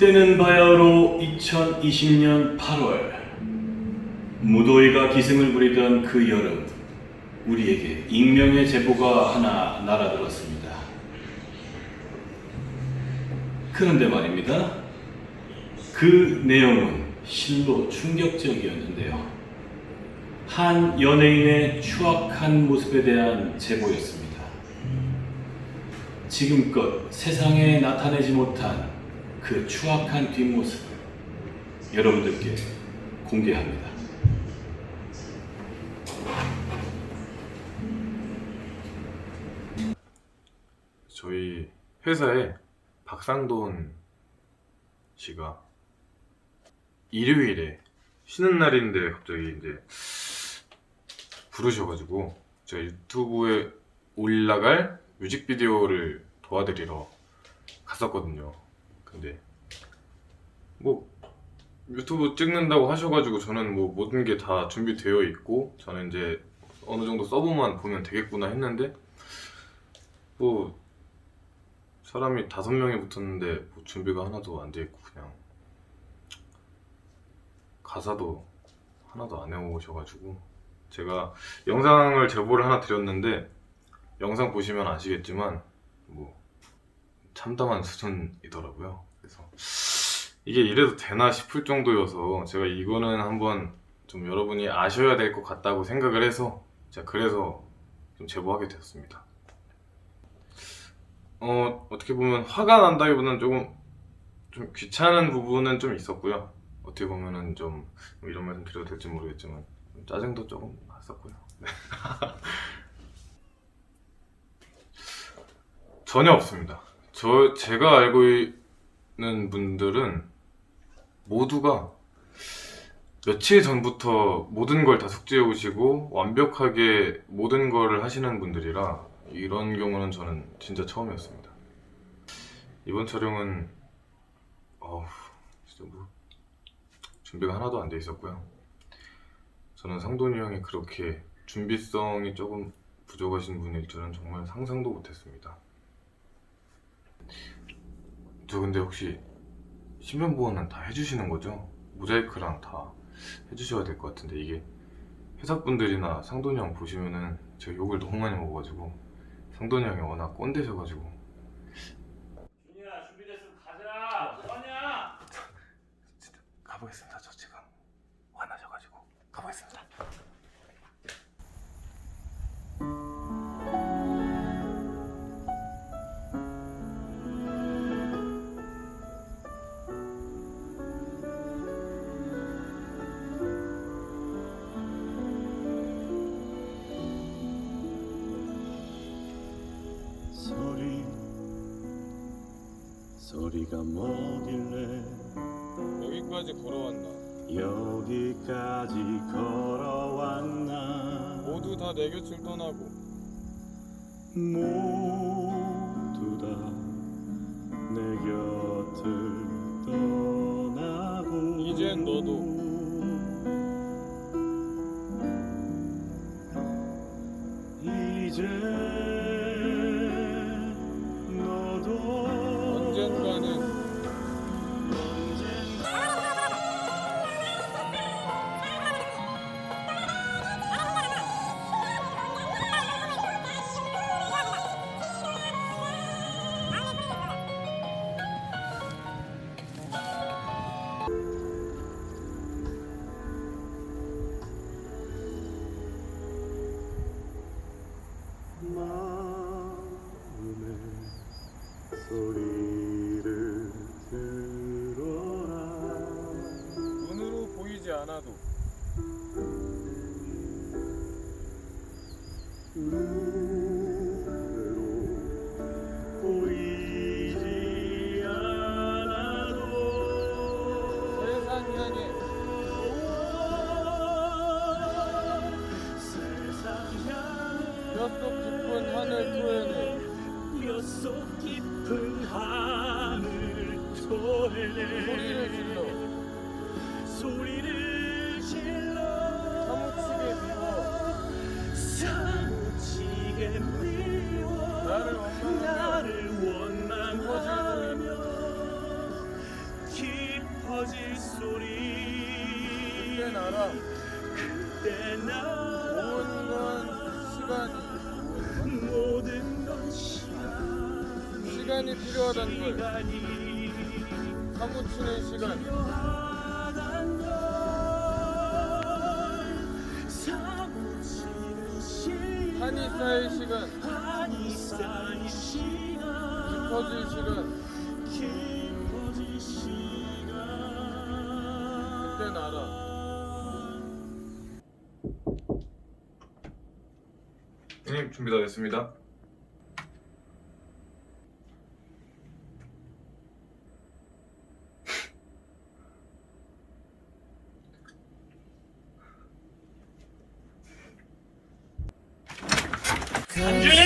때는 바야흐로 2020년 8월 무더위가 기승을 부리던 그 여름 우리에게 익명의 제보가 하나 날아들었습니다. 그런데 말입니다. 그 내용은 실로 충격적이었는데요. 한 연예인의 추악한 모습에 대한 제보였습니다. 지금껏 세상에 나타내지 못한 그 추악한 뒷모습을 여러분들께 공개합니다. 저희 회사에 박상돈 씨가 일요일에 쉬는 날인데 갑자기 이제 부르셔가지고 제가 유튜브에 올라갈 뮤직비디오를 도와드리러 갔었거든요. 근데 뭐 유튜브 찍는다고 하셔가지고 저는 뭐 모든 게 다 준비되어 있고 저는 이제 어느 정도 서브만 보면 되겠구나 했는데 뭐 사람이 다섯 명이 붙었는데 뭐 준비가 하나도 안 돼 있고 그냥 가사도 하나도 안 해오셔가지고 제가 영상을 제보를 하나 드렸는데 영상 보시면 아시겠지만 뭐 참담한 수준이더라고요. 그래서 이게 이래도 되나 싶을 정도여서 제가 이거는 한번 좀 여러분이 아셔야 될 것 같다고 생각을 해서 제가 그래서 좀 제보하게 되었습니다. 어, 어떻게 보면 화가 난다기보다는 조금 좀 귀찮은 부분은 좀 있었고요. 어떻게 보면은 좀뭐 이런 말씀 드려도 될지 모르겠지만 좀 짜증도 조금 났었고요. 네. 전혀 없습니다. 저 제가 알고 있는 분들은 모두가 며칠 전부터 모든 걸 다 숙지해 오시고 완벽하게 모든 거를 하시는 분들이라 이런 경우는 저는 진짜 처음이었습니다. 이번 촬영은 어우 진짜 뭐 준비가 하나도 안 돼 있었고요. 저는 상돈이 형이 그렇게 준비성이 조금 부족하신 분일 줄은 정말 상상도 못했습니다. 저 근데 혹시 신변 보호는 다 해주시는 거죠? 모자이크랑 다 해주셔야 될 것 같은데 이게 회사분들이나 상돈이 형 보시면은 제가 욕을 너무 많이 먹어가지고 상돈이 형이 워낙 꼰대셔가지고 준이야 준비됐으면 가자. 뭐하냐? 가보겠습니다. 소리가 뭐길래 여기까지 걸어왔나? 여기까지 걸어왔나? 모두 다 내 곁을 떠나고. 모두 다 내 곁을 떠나고. 이젠 너도 뼛속 깊은 하늘 토해내 뼛속 깊은 하늘 토해내 소리를 질러. 소리를 그때 나라. 모든 시간, 시 간이 필 요하 던지 사무 치는 시간. 하니 사이식 은, 시간. 깊어질 시간 깊어질 시간 그땐 알아 형님 준비 다 됐습니다 안준이!